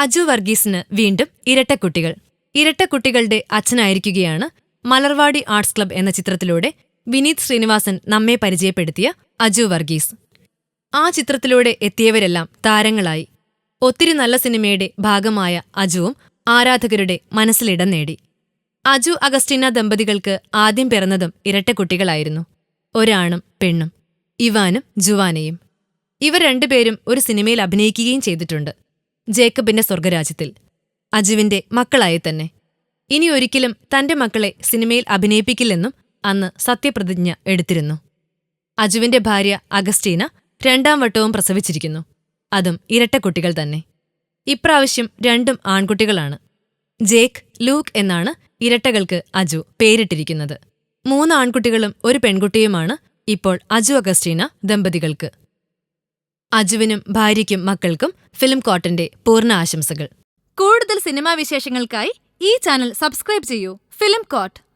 അജു വർഗീസിന് വീണ്ടും ഇരട്ടക്കുട്ടികൾ. ഇരട്ടക്കുട്ടികളുടെ അച്ഛനായിരിക്കുകയാണ് മലർവാടി ആർട്സ് ക്ലബ് എന്ന ചിത്രത്തിലൂടെ വിനീത് ശ്രീനിവാസൻ നമ്മെ പരിചയപ്പെടുത്തിയ അജു വർഗീസ്. ആ ചിത്രത്തിലൂടെ എത്തിയവരെല്ലാം താരങ്ങളായി. ഒത്തിരി നല്ല സിനിമയുടെ ഭാഗമായ അജുവും ആരാധകരുടെ മനസ്സിലിടം നേടി. അജു അഗസ്റ്റിന ദമ്പതികൾക്ക് ആദ്യം പിറന്നതും ഇരട്ടക്കുട്ടികളായിരുന്നു. ഒരാണും പെണ്ണും. ഇവാനും ജുവാനയും. ഇവർ രണ്ടുപേരും ഒരു സിനിമയിൽ അഭിനയിക്കുകയും ചെയ്തിട്ടുണ്ട്. ജേക്കബിന്റെ സ്വർഗരാജ്യത്തിൽ അജുവിന്റെ മക്കളായി തന്നെ ഇനി ഒരിക്കലും തന്റെ മക്കളെ സിനിമയിൽ അഭിനയിപ്പിക്കില്ലെന്നും അന്ന് സത്യപ്രതിജ്ഞ എടുത്തിരുന്നു. അജുവിന്റെ ഭാര്യ അഗസ്റ്റീന രണ്ടാം വട്ടവും പ്രസവിച്ചിരിക്കുന്നു. അതും ഇരട്ടക്കുട്ടികൾ തന്നെ. ഇപ്രാവശ്യം രണ്ടും ആൺകുട്ടികളാണ്. ജേക്ക് ലൂക്ക് എന്നാണ് ഇരട്ടകൾക്ക് അജു പേരിട്ടിരിക്കുന്നത്. മൂന്ന് ആൺകുട്ടികളും ഒരു പെൺകുട്ടിയുമാണ് ഇപ്പോൾ അജു അഗസ്റ്റീന ദമ്പതികൾക്ക്. അജുവിനും ഭാര്യയ്ക്കും മക്കൾക്കും ഫിലിം കോട്ടന്റെ പൂർണ ആശംസകൾ. കൂടുതൽ സിനിമാ വിശേഷങ്ങൾക്കായി ഈ ചാനൽ സബ്സ്ക്രൈബ് ചെയ്യൂ ഫിലിം കോട്ട്.